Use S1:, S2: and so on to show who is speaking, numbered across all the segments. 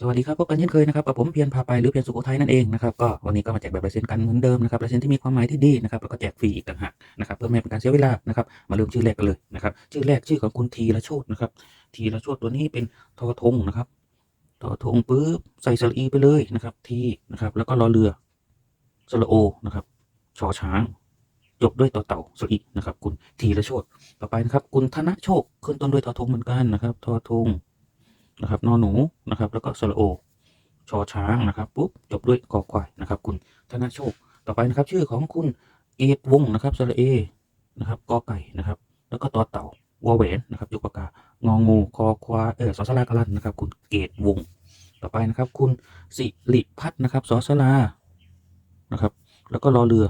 S1: สวัสดีครับพบกันเช่นเคยนะครับกับผมเพียรพาไปหรือเพียรสุโขทัยนั่นเองนะครับก็วันนี้ก็มาแจกแบบลายเซ็นกันเหมือนเดิมนะครับลายเซ็นที่มีความหมายที่ดีนะครับแล้วก็แจกฟรีอีกต่างหากนะครับเพื่อไม่เป็นการเสียเวลานะครับมาเริ่มชื่อแรกกันเลยนะครับชื่อแรกชื่อของคุณทีละโชตนะครับทีละโชตตัวนี้เป็นทอทงนะครับทอทงปุ๊บใส่สระอีไปเลยนะครับทีนะครับแล้วก็รอเรือสระโอนะครับชอช้างจบด้วยต่อเต่าสระอีนะครับคุณทีละโชตต่อไปนะครับคุณธนโชคขึ้นต้นด้วยทอทงเหมือนกันนะครับทอทง นะครับนอหนูนะครับ แล้วก็สระโอชอช้างนะครับปุ๊บจบด้วยกอควายนะครับ คุณธนโชคต่อไปนะครับ ชื่อของคุณเอกวงนะครับสระเอนะครับกอไก่นะครับ แล้วก็ต่อเต่าวอแหวนนะครับยกปากกางองูคอควาเออสอสลากลันนะครับ คุณเกตวง ต่อไปนะครับ คุณสิริพัฒน์นะครับสอสลานะครับ แล้วก็รอเรือ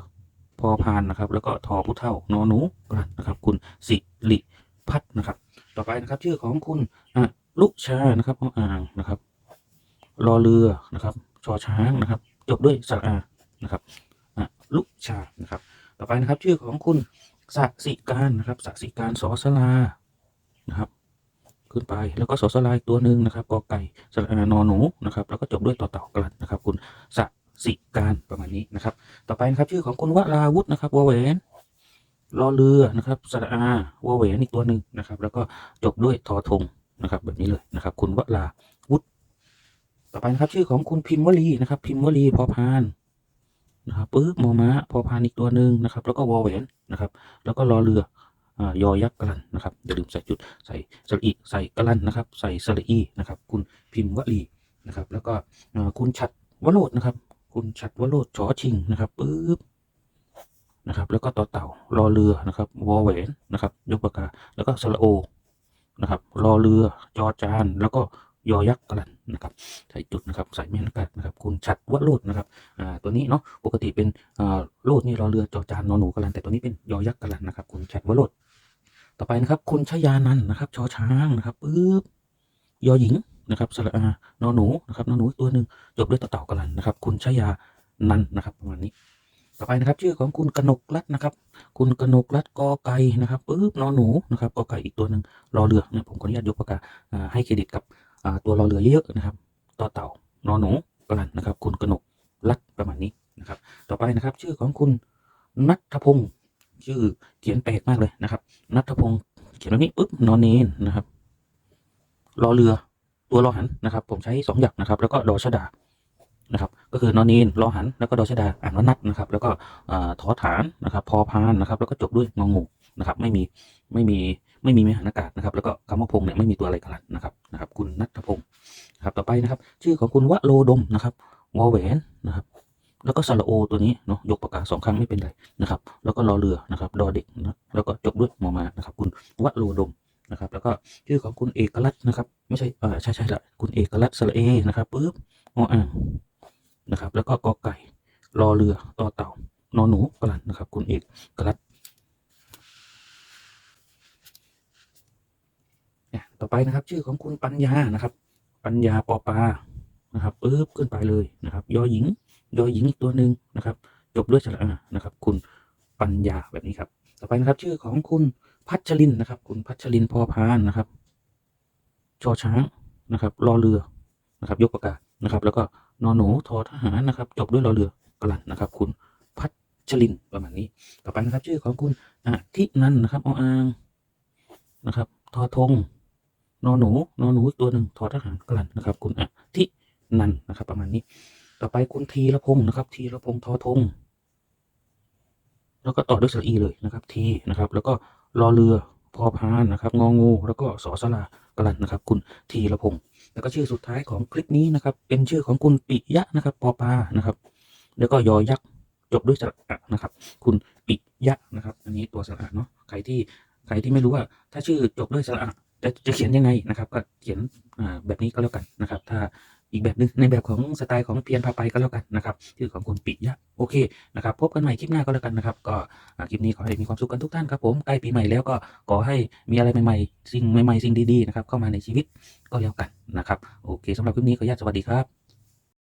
S1: พอพานนะครับ แล้วก็ทอผู้เท่านอหนูกันนะครับ คุณสิริพัฒน์นะครับ ต่อไปนะครับ ชื่อของคุณ ลุชานะครับออ่างนะครับรอเรือนะครับชอช้างนะครับ จบด้วยสระอานะครับลุชานะครับ ต่อไปนะครับ ชื่อของคุณสัสิการนะครับสัสิการสอสลานะครับ ขึ้นไปแล้วก็สอสลาอีกตัวหนึ่งนะครับกอไก่สระอานอหนูนะครับ แล้วก็จบด้วยต่อเต่ากลันนะครับ คุณสัสิการประมาณนี้นะครับ ต่อไปนะครับ ชื่อของคุณวราวุฒินะครับวอแหวนรอเรือนะครับสระอาวแหวนอีกตัวหนึ่งนะครับ แล้วก็จบด้วยทอทง นะครับ แบบนี้เลยนะครับ คุณวราวุฒิต่อไปนะครับ ชื่อของคุณพิมพ์วลีนะครับ พิมพ์วลีพอพานนะครับปึ๊บมอม้าพอพานอีกตัวหนึ่งนะครับ แล้วก็วอแหวนนะครับ แล้วก็รอเรืออ่ายอยักษ์กลันนะครับอย่าลืมใส่จุดใส่สระอีใส่กลันนะครับ ใส่สระอีนะครับ คุณพิมพ์วลีนะครับ แล้วก็คุณฉัดวโรจน์นะครับ คุณฉัดวโรจน์ชอชิงนะครับปึ๊บนะครับ แล้วก็ต่อเต่ารอเรือนะครับวอแหวนนะครับ ยกปากกาแล้วก็สระโอ นะครับรอเรือจอจาน แล้วก็ยอยักษ์กลันนะครับใส่จุดนะครับใส่แม่นกาศนะครับ คุณชัดวโรดนะครับอ่าตัวนี้เนาะปกติเป็นอ่าโรดนี่รอเรือจอจานนอหนูกลันแต่ตัวนี้เป็นยอยักษ์กลันนะครับ คุณชัดวโรดต่อไปนะครับ คุณชยานันนะครับชอช้างนะครับปึ๊บยอหญิงนะครับสระอานอหนูนะครับนอหนูอีกตัวหนึ่งจบด้วยต่อเต่ากลันนะครับ คุณชยานันนะครับประมาณนี้ ต่อไปนะครับ ชื่อของคุณกนกรัตนะครับ คุณกนกรัตกอไก่นะครับปึ๊บนอหนูนะครับกอไก่อีกตัวหนึ่งรอเรือเนี่ยผมขออนุญาตยกปากกาอ่าให้เครดิตกับตัวรอเรือเยอะๆนะครับต่อเต่านอหนูกันนะครับ คุณกนกรัตประมาณนี้นะครับ ต่อไปนะครับ ชื่อของคุณนัทพงศ์ชื่อเขียนแปลกมากเลยนะครับนัทพงศ์เขียนแบบนี้ปุ๊บนอนเนนนะครับรอเรือตัวรอหันนะครับ ผมใช้สองอย่างนะครับ แล้วก็ดอชดา นะครับก็คือนอนเนนรอหันแล้วก็ดอชดาอ่านว่านัทนะครับ แล้วก็ทอฐานนะครับพอพานนะครับ แล้วก็จบด้วยงองูนะครับไม่มีไม่มีไม่มีมหานอากาศนะครับ แล้วก็คำว่าพงเนี่ยไม่มีตัวอะไรกันนะครับนะครับ คุณนัทพงศ์ครับต่อไปนะครับ ชื่อของคุณวโรดมนะครับวอแหวนนะครับ แล้วก็สระโอตัวนี้เนาะยกปากกาสองครั้งไม่เป็นไรนะครับ แล้วก็รอเรือนะครับดอเด็กนะแล้วก็จบด้วยมอมานะครับ คุณวโรดมนะครับ แล้วก็ชื่อของคุณเอกลักษณ์นะครับ ไม่ใช่เออใช่ใช่ละคุณเอกลักษณ์สระเอนะครับปึ๊บออ่า นะครับ แล้วก็กอไก่รอเรือต่อเต่านอหนูกลันนะครับ คุณเอกลักษณ์เนี่ยต่อไปนะครับ ชื่อของคุณปัญญานะครับ ปัญญาปอปานะครับปึ๊บขึ้นไปเลยนะครับยอหญิงยอหญิงอีกตัวหนึ่งนะครับ จบด้วยสระอานะครับ คุณปัญญาแบบนี้ครับ ต่อไปนะครับ ชื่อของคุณพัชรินนะครับ คุณพัชรินพอพานนะครับชอช้างนะครับรอเรือนะครับ ยกประกาศนะครับ แล้วก็ นอนหนูทอทหารนะครับ จบด้วยรอเรือกลันนะครับ คุณพัชรินประมาณนี้ ต่อไปนะครับ ชื่อของคุณอาทินันนะครับออ่างนะครับทอทงนอหนูนอหนูอีกตัวหนึ่งทอทหารกลันนะครับ คุณอาทินันนะครับ ประมาณนี้ ต่อไปคุณทีละพงศ์นะครับ ทีละพงศ์ทอทงแล้วก็ต่อด้วยสระอีเลยนะครับ ทีนะครับ แล้วก็รอเรือพอพานนะครับ งองู แล้วก็สอสลากลันนะครับ คุณทีละพงศ์ แล้วก็ชื่อสุดท้ายของคลิปนี้นะครับ เป็นชื่อของคุณปิยะนะครับปอปานะครับ แล้วก็ยอยักษ์จบด้วยสระอะนะครับ คุณปิยะนะครับ อันนี้ตัวสระอะเนาะใครที่ใครที่ไม่รู้ว่า ถ้าชื่อจบด้วยสระอะจะจะเขียนยังไงนะครับ ก็เขียนแบบนี้ก็แล้วกันนะครับ ถ้า อีกแบบหนึงในแบบของสไตล์ของเพียรพาไปก็แล้วกันนะครับชื่อของคุณปิยะโอเคนะครับพบกันใหม่คลิปหน้าก็แล้วกันนะครับก็คลิปนี้ขอให้มีความสุขกันทุกท่านครับผมใกล้ปีใหม่แล้วก็ขอให้มีอะไรใหม่ๆสิ่งใหม่ๆสิ่งดีๆนะครับเข้ามาในชีวิตก็แล้วกันนะครับโอเคสำหรับคลิปนี้ขออนุญาตสวัสดีครับ